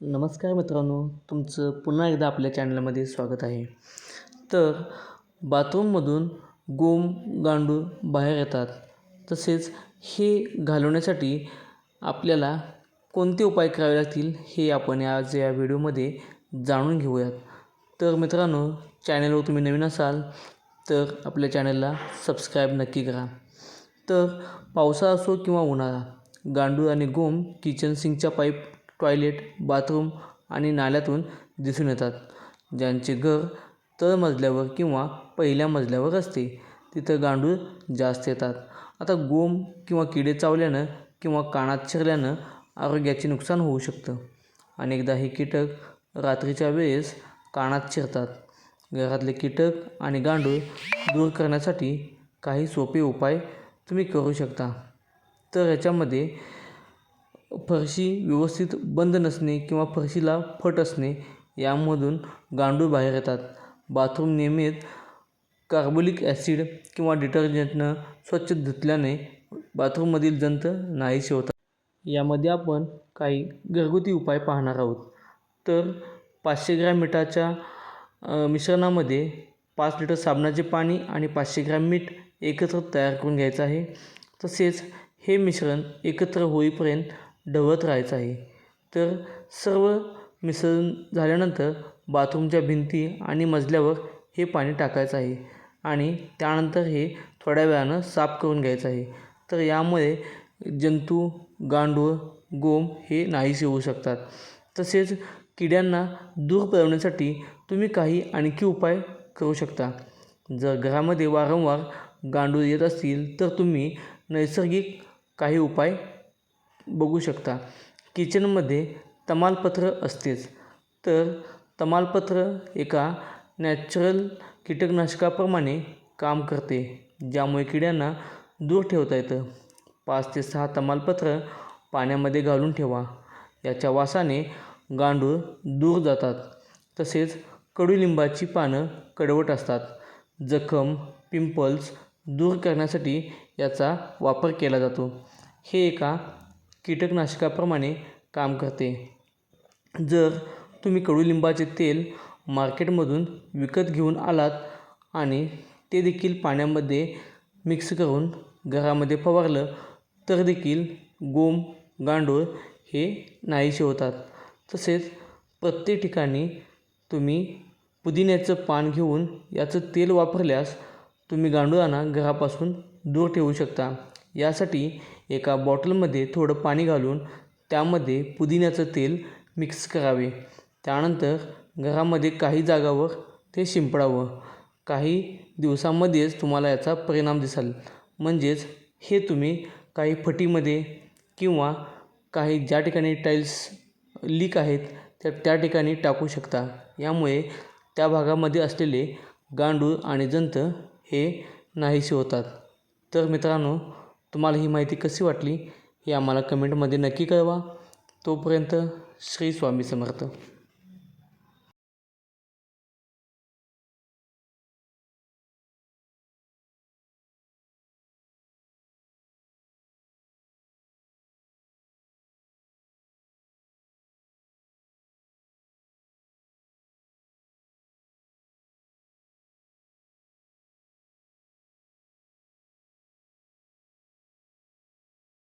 नमस्कार मित्रांनो तुमचं पुन्हा एकदा आपल्या चॅनलमध्ये स्वागत आहे. तर बाथरूममधून गोम गांडूळ बाहेर येतात. तसेच हे घालवण्यासाठी आपल्याला कोणते उपाय करावे लागतील हे आपण आज या व्हिडिओमध्ये जाणून घेऊयात. तर मित्रांनो चॅनलवर तुम्ही नवीन असाल तर आपल्या चॅनलला सबस्क्राईब नक्की करा. तर पावसाळा असो किंवा उन्हाळा गांडूळ आणि गोम किचन सिंकच्या पाईप टॉयलेट बाथरूम आणि नाल्यातून दिसून येतात. ज्यांचे घर तळमजल्यावर किंवा पहिल्या मजल्यावर असते तिथं गांडूळ जास्त येतात. आता गोम किंवा किडे चावल्यानं किंवा कानात शिरल्यानं आरोग्याचे नुकसान होऊ शकतं. अनेकदा हे कीटक रात्रीच्या वेळेस कानात शिरतात. घरातले कीटक आणि गांडूळ दूर करण्यासाठी काही सोपे उपाय तुम्ही करू शकता. तर याच्यामध्ये फरशी व्यवस्थित बंद नसणे किंवा फरशीला फट असणे यामधून गांडूळ बाहेर येतात. बाथरूम नियमित कार्बोलिक ॲसिड किंवा डिटर्जंटनं स्वच्छ धुतल्याने बाथरूममधील जंत नाहीसे होतात यामध्ये आपण काही घरगुती उपाय पाहणार आहोत. तर पाचशे ग्रॅम मिठाच्या मिश्रणामध्ये पाच लिटर साबणाचे पाणी आणि पाचशे ग्रॅम मीठ एकत्र तयार करून घ्यायचं आहे. तसेच हे मिश्रण एकत्र होईपर्यंत ढवळत राहायचं आहे. तर सर्व मिसळून झाल्यानंतर बाथरूमच्या भिंती आणि मजल्यावर हे पाणी टाकायचं आहे आणि त्यानंतर हे थोड्या वेळानं साफ करून घ्यायचं आहे. तर यामुळे जंतू गांडूळ गोम हे नाहीसे होऊ शकतात. तसेच किड्यांना दूर पळवण्यासाठी तुम्ही काही आणखी उपाय करू शकता. जर घरामध्ये वारंवार गांडूळ येत असतील तर तुम्ही नैसर्गिक काही उपाय बघू शकता. किचनमध्ये तमालपत्र असतेच. तर तमालपत्र एका नॅचरल कीटकनाशकाप्रमाणे काम करते ज्यामुळे किड्यांना दूर ठेवता येतं. पाच ते सहा तमालपत्र पाण्यामध्ये घालून ठेवा. याच्या वासाने गांडूळ दूर जातात. तसेच कडुलिंबाची पानं कडवट असतात. जखम पिंपल्स दूर करण्यासाठी याचा वापर केला जातो. हे एका कीटकनाशकाप्रमाणे काम करते. जर तुम्ही कडुलिंबाचे तेल मार्केटमधून विकत घेऊन आलात आणि ते देखील पाण्यामध्ये मिक्स करून घरामध्ये फवारलं तर देखील गोम गांडूळ हे नाहीसे होतात. तसेच प्रत्येक ठिकाणी तुम्ही पुदिन्याचं पान घेऊन याचं तेल वापरल्यास तुम्ही गांडुळांना घरापासून दूर ठेवू शकता. यासाठी एका बॉटलमध्ये थोडं पाणी घालून त्यामध्ये पुदिन्याचं तेल मिक्स करावे. त्यानंतर घरामध्ये काही जागावर ते शिंपडावं. काही दिवसांमध्येच तुम्हाला याचा परिणाम दिसाल. म्हणजेच हे तुम्ही काही फटीमध्ये किंवा काही ज्या ठिकाणी टाईल्स लीक आहेत तर त्या ठिकाणी टाकू शकता. यामुळे त्या भागामध्ये असलेले गांडूळ आणि जंत हे नाहीसे होतात. तर मित्रांनो तुम्हाला ही माहिती कशी वाटली हे आम्हाला कमेंटमध्ये नक्की कळवा. तोपर्यंत श्री स्वामी समर्थ.